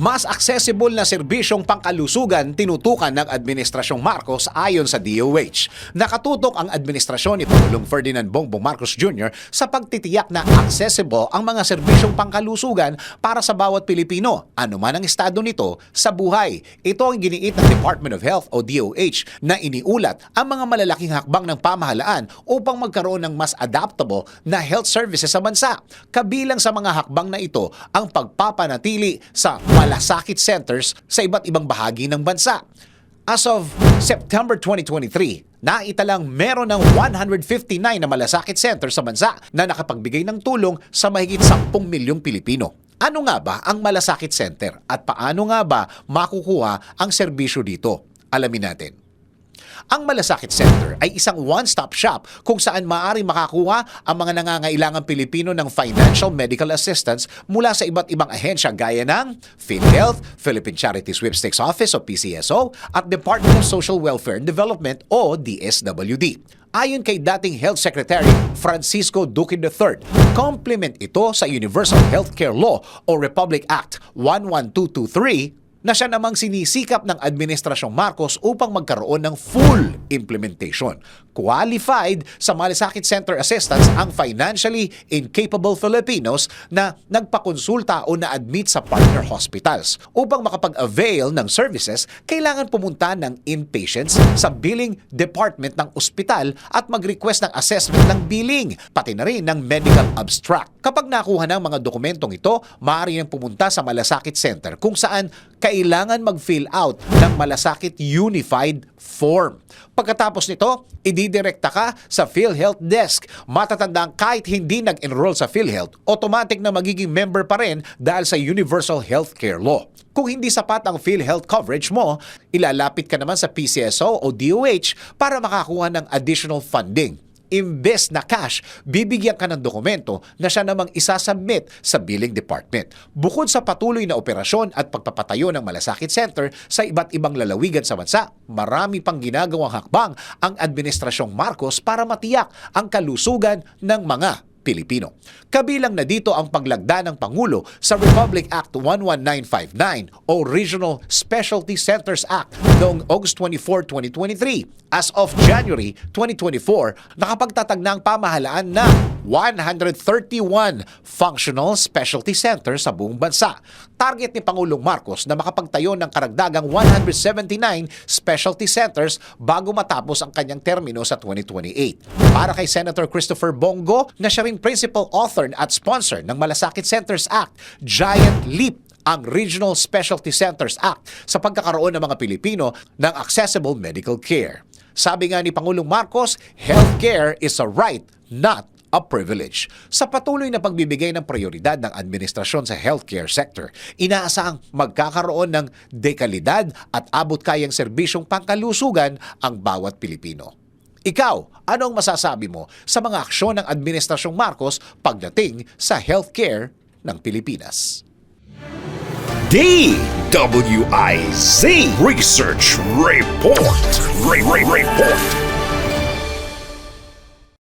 Mas accessible na serbisyong pangkalusugan tinutukan ng Administrasyong Marcos ayon sa DOH. Nakatutok ang administrasyon ni Pangulong Ferdinand Bongbong Marcos Jr. sa pagtitiyak na accessible ang mga serbisyong pangkalusugan para sa bawat Pilipino, anuman ang estado nito sa buhay. Ito ang giniit ng Department of Health o DOH na iniulat ang mga malalaking hakbang ng pamahalaan upang magkaroon ng mas adaptable na health services sa bansa. Kabilang sa mga hakbang na ito ang pagpapanatili sa malasakit centers sa iba't ibang bahagi ng bansa. As of September 2023, naitalang meron ng 159 na malasakit centers sa bansa na nakapagbigay ng tulong sa mahigit 10 milyong Pilipino. Ano nga ba ang malasakit center at paano nga ba makukuha ang serbisyo dito? Alamin natin. Ang Malasakit Center ay isang one-stop shop kung saan maaari makakuha ang mga nangangailangang Pilipino ng financial medical assistance mula sa iba't ibang ahensya gaya ng PhilHealth, Philippine Charity Sweepstakes Office o PCSO at Department of Social Welfare and Development o DSWD. Ayon kay dating Health Secretary Francisco Duque III, complement ito sa Universal Healthcare Law o Republic Act 11223 na siya namang sinisikap ng Administrasyong Marcos upang magkaroon ng full implementation. Qualified sa Malasakit Center Assistance ang financially incapable Filipinos na nagpakonsulta o na-admit sa partner hospitals. Upang makapag-avail ng services, kailangan pumunta ng inpatients sa billing department ng ospital at mag-request ng assessment ng billing, pati na rin ng medical abstract. Kapag nakuha ng mga dokumentong ito, maaari nang pumunta sa Malasakit Center kung saan kailangan mag-fill out ng Malasakit Unified Form. Pagkatapos nito, ididirekta ka sa PhilHealth Desk. Matatandang kahit hindi nag-enroll sa PhilHealth, automatic na magiging member pa rin dahil sa Universal Healthcare Law. Kung hindi sapat ang PhilHealth coverage mo, ilalapit ka naman sa PCSO o DOH para makakuha ng additional funding imbes na cash, bibigyan ka ng dokumento na siya namang isasubmit sa billing department. Bukod sa patuloy na operasyon at pagpapatayo ng Malasakit Center sa iba't ibang lalawigan sa bansa, marami pang ginagawang hakbang ang Administrasyong Marcos para matiyak ang kalusugan ng mga Pilipino. Kabilang na dito ang paglagda ng Pangulo sa Republic Act 11959 o Regional Specialty Centers Act noong August 24, 2023. As of January 2024, nakapagtatag na ang pamahalaan ng 131 functional specialty centers sa buong bansa. Target ni Pangulong Marcos na makapagtayo ng karagdagang 179 specialty centers bago matapos ang kanyang termino sa 2028. Para kay Senator Christopher Bongo na siya rin principal author at sponsor ng Malasakit Centers Act, Giant Leap ang Regional Specialty Centers Act sa pagkakaroon ng mga Pilipino ng accessible medical care. Sabi nga ni Pangulong Marcos, healthcare is a right, not a privilege. Sa patuloy na pagbibigay ng prioridad ng administrasyon sa healthcare sector, inaasahang magkakaroon ng dekalidad at abot kayang serbisyong pangkalusugan ang bawat Pilipino. Ikaw, ano ang masasabi mo sa mga aksyon ng Administrasyong Marcos pagdating sa healthcare ng Pilipinas? DWIZ Research Report. Re- Re- Report.